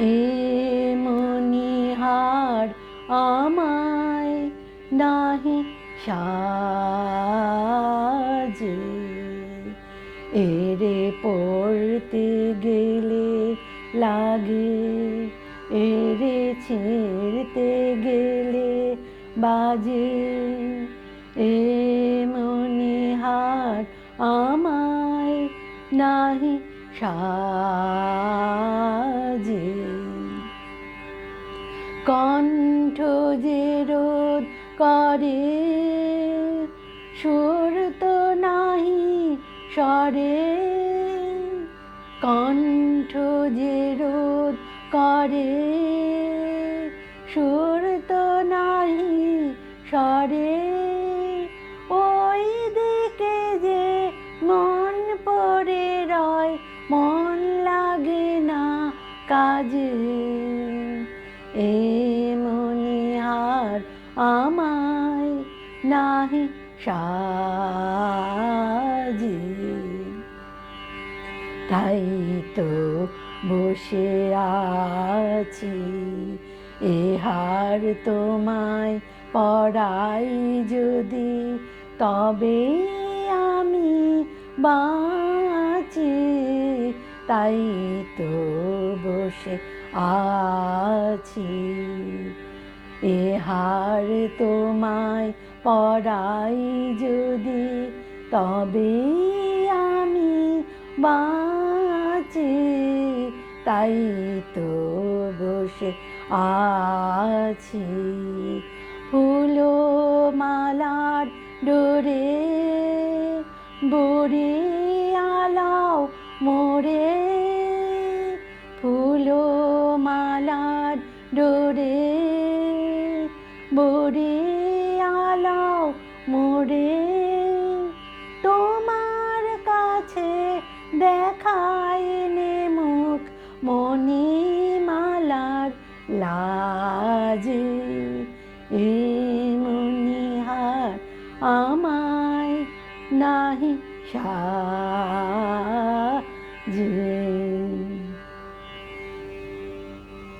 এ মনিহার আমায় নাহি সাজে। এরে পড়তে গেলে লাগে, এরে ছিঁড়তে গেলে বাজে। এ মনিহার আমায় নাহি সাজে। কণ্ঠ যে রোধ করে, সুর তো নাহি স্বরে। কণ্ঠ যে রোধ করে, সুর তো নাহি স্বরে। ওই দিকে যে মন পড়ে রয়, মন লাগে না কাজে। নাহি সাজে। তাই তো বসে আছি, এ হার তোমায় পড়াই যদি, তবে আমি বাঁচি। তাই তো বসে আছি, এ হার তোমায় পড়াই যদি তবে আমি বাঁচি, তাই তো বসে আছি। ফুলো মালার ডোরে, বড়ে আলাও মোরে ফুলো মালার ডোরে আলাও মোরে তোমার কাছে দেখায় নে মুখ মণিমালার লাজে। এ মনিহার আমায় নাহি সাজে।